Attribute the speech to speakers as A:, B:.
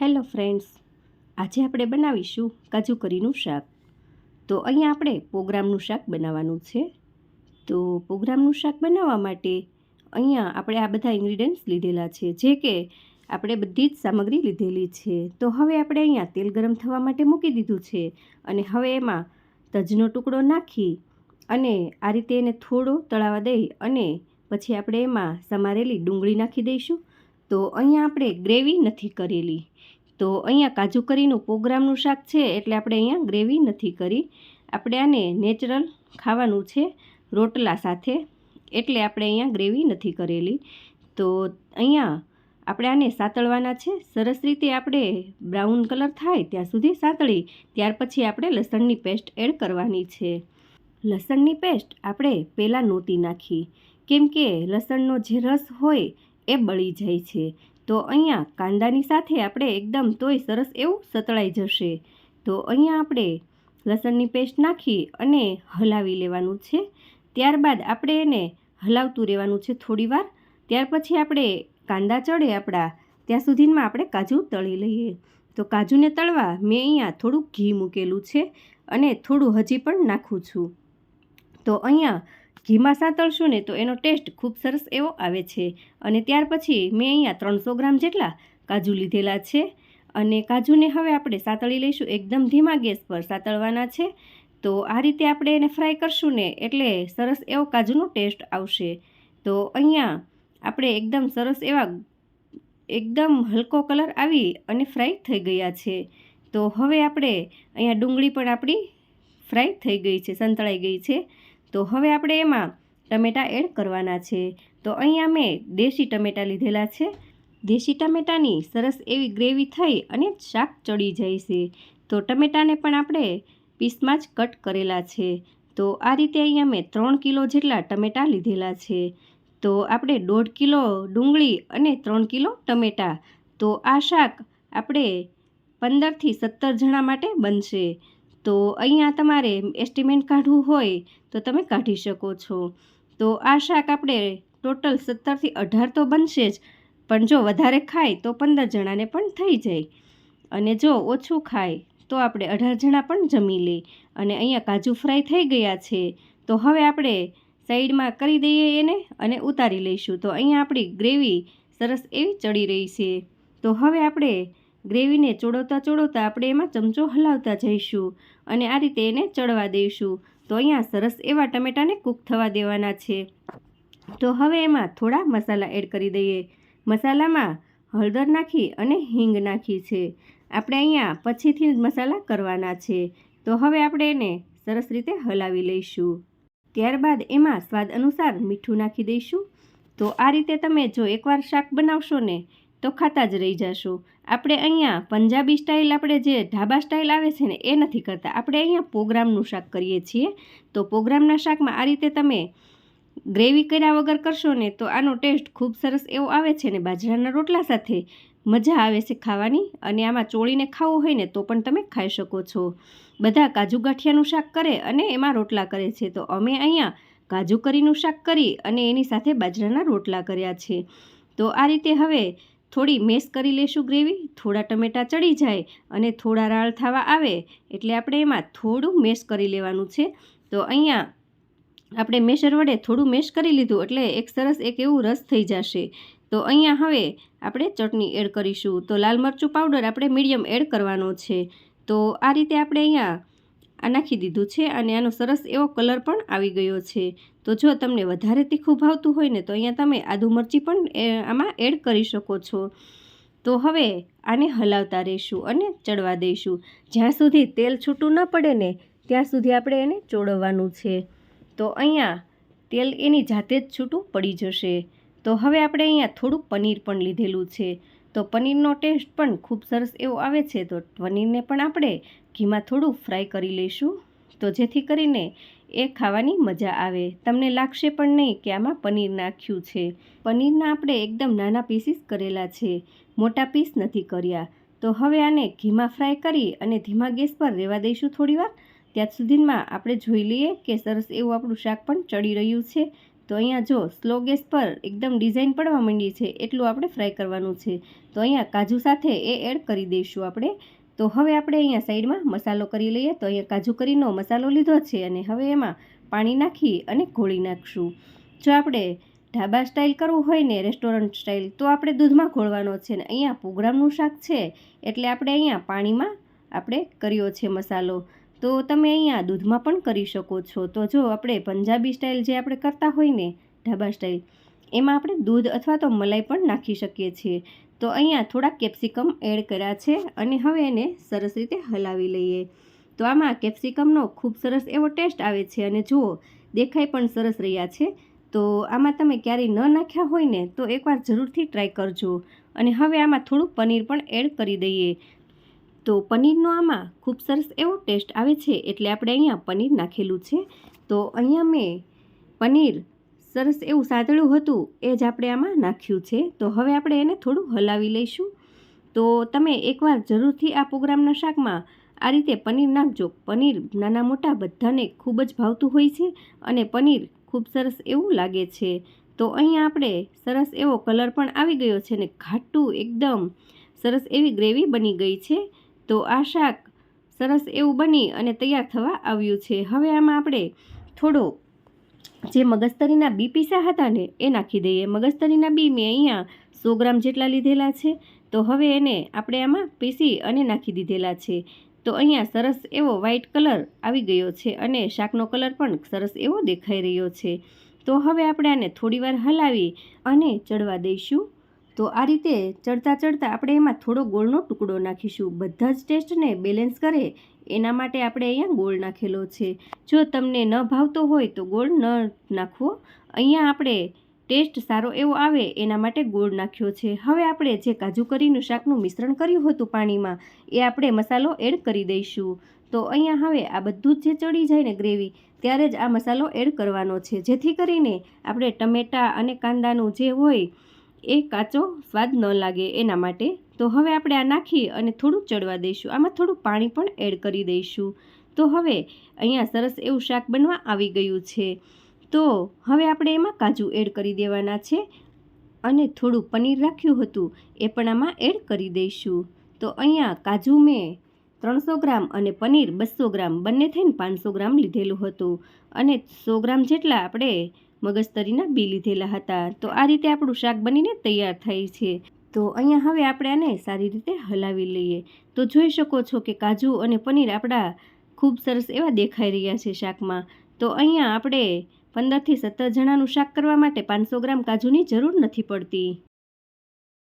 A: Hello friends, આજે આપણે બનાવીશું કાજુ કરીનું શાક. તો અહીંયા આપણે પોગ્રામનું શાક બનાવવાનું છે. તો પોગ્રામનું શાક બનાવવા માટે અહીંયા આપણે આ બધા ઇન્ગ્રીડિયન્ટ્સ લીધેલા છે, જે કે આપણે બધી જ સામગ્રી લીધેલી છે. તો હવે આપણે અહીંયા તેલ ગરમ થવા માટે મૂકી દીધું છે અને હવે એમાં તજનો ટુકડો નાખી અને આ રીતે એને થોડો તળાવા દઈ અને પછી આપણે એમાં સમારેલી ડુંગળી નાખી દઈશું. તો અહીંયા આપણે ગ્રેવી નથી કરેલી. તો અહીંયા કાજુ કરીનું પોગ્રામનું શાક છે એટલે આપણે અહીંયા ગ્રેવી નથી કરી. આપણે આને નેચરલ ખાવાનું છે, રોટલા સાથે, એટલે આપણે અહીંયા ગ્રેવી નથી કરેલી. તો અહીંયા આપણે આને સાતળવાના છે. સરસ રીતે આપણે બ્રાઉન કલર થાય ત્યાં સુધી સાતળી. ત્યાર પછી આપણે લસણની પેસ્ટ એડ કરવાની છે. લસણની પેસ્ટ આપણે પહેલાં નહોતી નાખી. કેમ કે લસણનો જે રસ હોય એ બળી જાય છે. તો અહીંયા કાંદાની સાથે આપણે એકદમ તોય સરસ એવું સતળાઈ જશે. તો અહીંયા આપણે લસણની પેસ્ટ નાખી અને હલાવી લેવાનું છે. ત્યારબાદ આપણે એને હલાવતું રહેવાનું છે થોડીવાર. ત્યાર પછી આપણે કાંદા ચડે આપણા, ત્યાં સુધીમાં આપણે કાજુ તળી લઈએ. તો કાજુને તળવા મેં અહીંયા થોડું ઘી મૂકેલું છે અને થોડું હજી પણ નાખું છું. તો અહીંયા ઘીમાં સાંતળશું ને તો એનો ટેસ્ટ ખૂબ સરસ એવો આવે છે. અને ત્યાર પછી મેં અહીંયા ત્રણસો ગ્રામ જેટલા કાજુ લીધેલા છે. અને કાજુને હવે આપણે સાતળી લઈશું. એકદમ ધીમા ગેસ પર સાતળવાના છે. તો આ રીતે આપણે એને ફ્રાય કરશું ને એટલે સરસ એવો કાજુનો ટેસ્ટ આવશે. તો અહીંયા આપણે એકદમ સરસ એવા એકદમ હલકો કલર આવી અને ફ્રાય થઈ ગયા છે. તો હવે આપણે અહીંયા ડુંગળી પણ આપણી ફ્રાય થઈ ગઈ છે, સંતળાઈ ગઈ છે. તો હવે આપણે એમાં ટમેટાં એડ કરવાના છે. તો અહીંયા મેં દેશી ટમેટાં લીધેલા છે. દેશી ટમેટાની સરસ એવી ગ્રેવી થઈ અને શાક ચડી જાય છે. તો ટમેટાને પણ આપણે પીસમાં જ કટ કરેલા છે. તો આ રીતે અહીંયા મેં ત્રણ કિલો જેટલા ટમેટાં લીધેલા છે. તો આપણે દોઢ કિલો ડુંગળી અને ત્રણ કિલો ટમેટાં. તો આ શાક આપણે પંદરથી સત્તર જણા માટે બનશે. તો અહીંયા તમારે એસ્ટિમેટ કાઢવું હોય તો તમે કાઢી શકો છો. તો આ શાક આપણે ટોટલ સત્તરથી અઢાર તો બનશે જ, પણ જો વધારે ખાય તો પંદર જણાને પણ થઈ જાય. અને જો ઓછું ખાય તો આપણે અઢાર જણા પણ જમી લે. અને અહીંયા કાજુ ફ્રાય થઈ ગયા છે. તો હવે આપણે સાઈડમાં કરી દઈએ એને અને ઉતારી લઈશું. તો અહીંયા આપણી ગ્રેવી સરસ એવી ચડી રહી છે. તો હવે આપણે ગ્રેવીને ચોળવતા ચોળવતા આપણે એમાં ચમચો હલાવતા જઈશું અને આ રીતે એને ચડવા દઈશું. તો અહીંયા સરસ એવા ટમેટાને કૂક થવા દેવાના છે. તો હવે એમાં થોડા મસાલા એડ કરી દઈએ. મસાલામાં હળદર નાખી અને હિંગ નાખી છે. આપણે અહીંયા પછીથી મસાલા કરવાના છે. તો હવે આપણે એને સરસ રીતે હલાવી લઈશું. ત્યારબાદ એમાં સ્વાદ અનુસાર મીઠું નાખી દઈશું. તો આ રીતે તમે જો એકવાર શાક બનાવશો ને તો ખાતા જ રહી જશો. આપણે અહીંયા પંજાબી સ્ટાઇલ આપણે જે ઢાબા સ્ટાઇલ આવે છે ને, એ નથી કરતા. આપણે અહીંયા પોગ્રામનું શાક કરીએ છીએ. તો પોગ્રામના શાકમાં આ રીતે તમે ગ્રેવી કર્યા વગર કરશો ને, તો આનો ટેસ્ટ ખૂબ સરસ એવો આવે છે ને, બાજરાના રોટલા સાથે મજા આવે છે ખાવાની. અને આમાં ચોળીને ખાવું હોય ને, તો પણ તમે ખાઈ શકો છો. બધા કાજુ ગાંઠિયાનું શાક કરે અને એમાં રોટલા કરે છે. તો અમે અહીંયા કાજુ કરીનું શાક કરી અને એની સાથે બાજરાના રોટલા કર્યા છે. તો આ રીતે હવે થોડી મેશ કરી લેશું ગ્રેવી, થોડા ટમેટાં ચડી જાય અને થોડા રાળ થવા આવે એટલે આપણે એમાં થોડું મેશ કરી લેવાનું છે. તો અહીંયા આપણે મેશર વડે થોડું મેશ કરી લીધું એટલે એક સરસ એક એવું રસ થઈ જશે. તો અહીંયા હવે આપણે ચટણી એડ કરીશું. તો લાલ મરચું પાવડર આપણે મીડિયમ એડ કરવાનો છે. તો આ રીતે આપણે અહીંયા આ નાખી દીધું છે અને આનો સરસ એવો કલર પણ આવી ગયો છે. તો જો તમને વધારે તીખું ભાવતું હોય ને તો અહીંયા તમે આદુ મરચી પણ આમાં એડ કરી શકો છો. તો હવે આને હલાવતા રહીશું અને ચડવા દઈશું. જ્યાં સુધી તેલ છૂટું ન પડે ને ત્યાં સુધી આપણે એને ચોળવવાનું છે. તો અહીંયા તેલ એની જાતે જ છૂટું પડી જશે. તો હવે આપણે અહીંયા થોડું પનીર પણ લીધેલું છે. તો પનીરનો ટેસ્ટ પણ ખૂબ સરસ એવો આવે છે, તો પનીરને પણ આપણે ઘીમાં થોડું ફ્રાય કરી લઈશું. તો જેથી કરીને એ ખાવાની મજા આવે. તમને લાગશે પણ નહીં કે આમાં પનીર નાખ્યું છે. પનીરના આપણે એકદમ નાના પીસીસ કરેલા છે. મોટા પીસ નથી કર્યા. તો હવે આને ઘીમાં ફ્રાય કરી અને ધીમા ગેસ પર રહેવા દઈશું થોડીવાર. ત્યાં સુધીમાં આપણે જોઈ લઈએ કે સરસ એવું આપણું શાક પણ ચડી રહ્યું છે. તો અહીંયા જો સ્લો ગેસ પર એકદમ ડિઝાઇન પડવા માંડી છે, એટલું આપણે ફ્રાય કરવાનું છે. તો અહીંયા કાજુ સાથે એ એડ કરી દઈશું આપણે. તો હવે આપણે અહીંયા સાઈડમાં મસાલો કરી લઈએ. તો અહીંયા કાજુ કરીનો મસાલો લીધો છે અને હવે એમાં પાણી નાખી અને ઘોળી નાખશું. જો આપણે ઢાબા સ્ટાઇલ કરવું હોય ને રેસ્ટોરન્ટ સ્ટાઇલ, તો આપણે દૂધમાં ઘોળવાનો છે ને અહીંયા પ્રોગ્રામનું શાક છે. એટલે આપણે અહીંયા પાણીમાં આપણે કર્યો છે મસાલો. તો તમે અહીંયા દૂધમાં પણ કરી શકો છો. તો જો આપણે પંજાબી સ્ટાઇલ જે આપણે કરતા હોય ને, ઢાબા સ્ટાઇલ, એમાં આપણે દૂધ અથવા તો મલાઈ પણ નાખી શકીએ છીએ. તો અહીંયા થોડા કેપ્સિકમ એડ કર્યા છે અને હવે એને સરસ રીતે હલાવી લઈએ. તો આમાં કેપ્સિકમનો ખૂબ સરસ એવો ટેસ્ટ આવે છે અને જુઓ દેખાય પણ સરસ રહ્યા છે. તો આમાં તમે ક્યારેય ન નાખ્યા હોય ને, તો એકવાર જરૂરથી ટ્રાય કરજો. અને હવે આમાં થોડું પનીર પણ એડ કરી દઈએ. તો પનીરનો આમાં ખૂબ સરસ એવો ટેસ્ટ આવે છે એટલે આપણે અહીંયા પનીર નાખેલું છે. તો અહીંયા મેં પનીર સરસ એવું સાતળ્યું હતું એ જ આપણે આમાં નાખ્યું છે. તો હવે આપણે એને થોડું હલાવી લઈશું. તો તમે એકવાર જરૂરથી આ પ્રોગ્રામના શાકમાં આ રીતે પનીર નાખજો. પનીર નાના મોટા બધાને ખૂબ જ ભાવતું હોય છે અને પનીર ખૂબ સરસ એવું લાગે છે. તો અહીંયા આપણે સરસ એવો કલર પણ આવી ગયો છે ને ઘાટું એકદમ સરસ એવી ગ્રેવી બની ગઈ છે. તો આ શાક સરસ એવું બની અને તૈયાર થવા આવ્યું છે. હવે આમાં આપણે થોડો જે મગજતરીના બી પીસા હતા ને એ નાખી દઈએ. મગજતરીના બી મેં અહીંયા સો ગ્રામ જેટલા લીધેલા છે. તો હવે એને આપણે આમાં પીસી અને નાખી દીધેલા છે. તો અહીંયા સરસ એવો વ્હાઇટ કલર આવી ગયો છે અને શાકનો કલર પણ સરસ એવો દેખાઈ રહ્યો છે. તો હવે આપણે આને થોડીવાર હલાવી અને ચડવા દઈશું. તો આ રીતે ચડતા ચડતા આપણે એમાં થોડો ગોળનો ટુકડો નાખીશું. બધા જ ટેસ્ટને બેલેન્સ કરે એના માટે આપણે અહીંયા ગોળ નાખેલો છે. જો તમને ન ભાવતો હોય તો ગોળ ન નાખવો અહીંયા આપણે ટેસ્ટ સારો એવો આવે એના માટે ગોળ નાખ્યો છે. હવે આપણે જે કાજુ કરીનું શાકનું મિશ્રણ કર્યું હતું પાણીમાં, એ આપણે મસાલો એડ કરી દઈશું. તો અહીંયા હવે આ બધું જ જે ચડી જાય ને ગ્રેવી, ત્યારે જ આ મસાલો એડ કરવાનો છે. જેથી કરીને આપણે ટમેટાં અને કાંદાનું જે હોય એ કાચો સ્વાદ ન લાગે એના માટે. તો હવે આપણે આ નાખી અને થોડું ચડવા દઈશું. આમાં થોડું પાણી પણ એડ કરી દઈશું. તો હવે અહીંયા સરસ એવું શાક બનવા આવી ગયું છે. તો હવે આપણે એમાં કાજુ એડ કરી દેવાના છે અને થોડું પનીર રાખ્યું હતું એ પણ આમાં એડ કરી દઈશું. તો અહીંયા કાજુ મેં ત્રણસો ગ્રામ અને પનીર બસો ગ્રામ બંને થઈને પાંચસો ગ્રામ લીધેલું હતું. અને સો ગ્રામ જેટલા આપણે મગજતરીના બી લીધેલા હતા. તો આ રીતે આપણું શાક બનીને તૈયાર થાય છે. તો અહીંયા હવે આપણે આને સારી રીતે હલાવી લઈએ. તો જોઈ શકો છો કે કાજુ અને પનીર આપણા ખૂબ સરસ એવા દેખાઈ રહ્યા છે શાકમાં. તો અહીંયા આપણે પંદરથી સત્તર જણાનું શાક કરવા માટે પાંચસો ગ્રામ કાજુની જરૂર નથી પડતી.